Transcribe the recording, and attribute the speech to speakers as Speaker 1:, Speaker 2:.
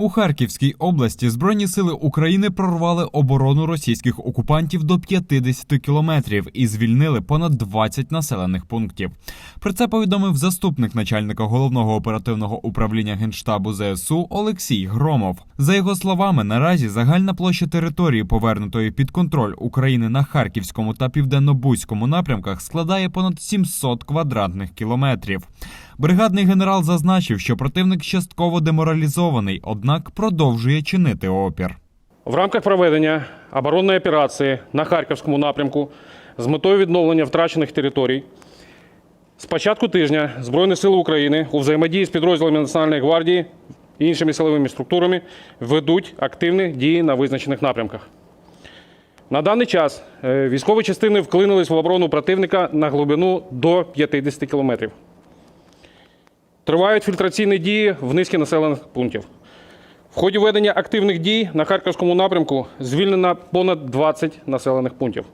Speaker 1: У Харківській області Збройні сили України прорвали оборону російських окупантів до 50 кілометрів і звільнили понад 20 населених пунктів. Про це повідомив заступник начальника головного оперативного управління генштабу ЗСУ Олексій Громов. За його словами, наразі загальна площа території, повернутої під контроль України на Харківському та південно-бузькому напрямках, складає понад 700 квадратних кілометрів. Бригадний генерал зазначив, що противник частково деморалізований, однак продовжує чинити опір.
Speaker 2: В рамках проведення оборонної операції на Харківському напрямку з метою відновлення втрачених територій з початку тижня Збройні Сили України у взаємодії з підрозділами Національної гвардії і іншими силовими структурами ведуть активні дії на визначених напрямках. На даний час е, військові частини вклинились в оборону противника на глибину до 50 кілометрів. Тривають фільтраційні дії в низки населених пунктів. В ході ведення активних дій на Харківському напрямку звільнено понад 20 населених пунктів.